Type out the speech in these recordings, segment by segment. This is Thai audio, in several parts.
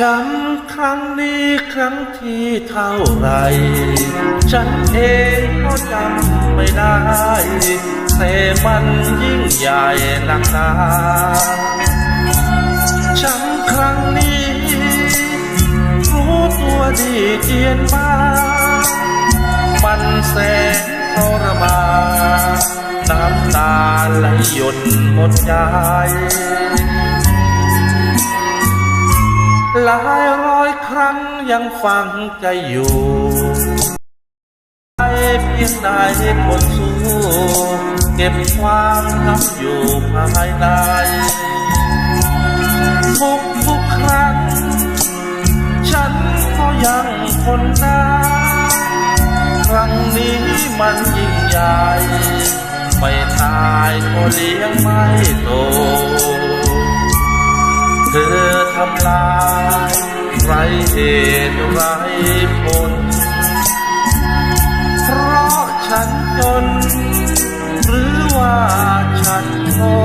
ช้ำครั้งนี้ครั้งที่เท่าไร ฉันเองก็จำไม่ได้แต่มันยิ่งใหญ่หนักหนาช้ำครั้งนี้ รู้ตัวดีเจียนมามันแสนทรมานน้ำตาไหลหยดหมดใจ หลายร้อยครั้งยังฟังใจอยู่ให้เพียงได้ผลสู้เก็บความทำอยู่ภายในทุกทุกครั้ง ฉันก็ยังทนได้ครั้งนี้มันยิ่งใหญ่ไม่ตายก็เลี้ยงไม่โตเธอ ทำลายไรเหตุไรผลเพราะฉันจน หรือว่าฉันโง่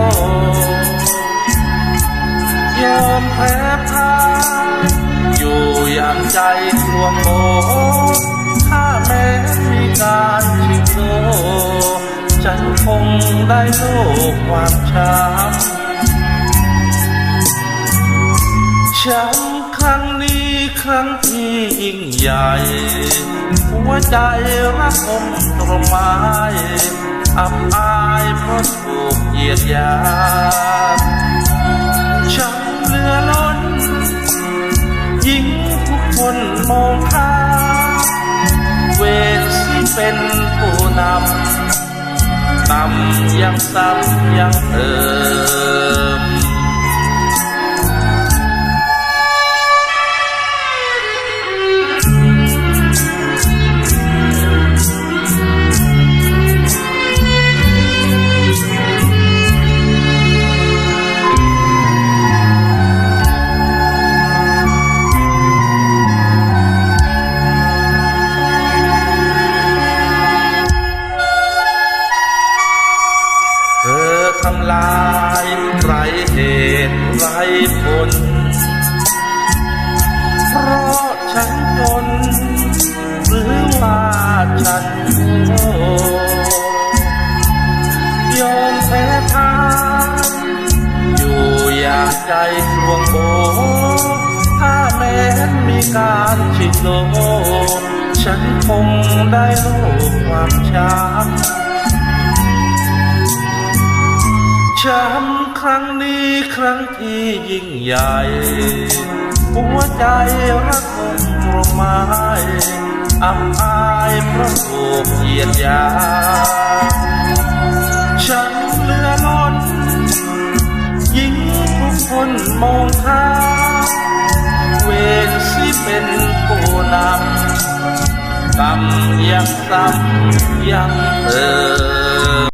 ยอมแพ้พ่ายอยู่อย่างใจกลวงโมถ้าแม้มีการชิงโลฉันคงได้โลกความช้ำ ช้ำครั้งนี้ครั้งที่ยิ่งใหญ่ หัวใจรักอมตรมไมอับอายเพราะถูกเหยียดหยามช้ำเหลือล้นยิ่งทุกคนมองข้าเวรที่เป็นผู้นำนำยังซ้ำยังเติม ผล เพราะฉันจน หรือว่าฉันโง่ยอมแพ้ทางอยู่อย่างใจกลวงโบถ้าแม้มีการชิดโลฉันคงได้โลกความช้ำช้ำ ครั้งนี้ครั้งที่ยิ่งใหญ่ หัวใจรักคงตรไม้อับอายเพราะถูกเหยียดยา ฉันเลือล้นยิ่งทุกคนมองข้าเวรที่เป็นผู้นำกรรมยังซ้ำยังเติม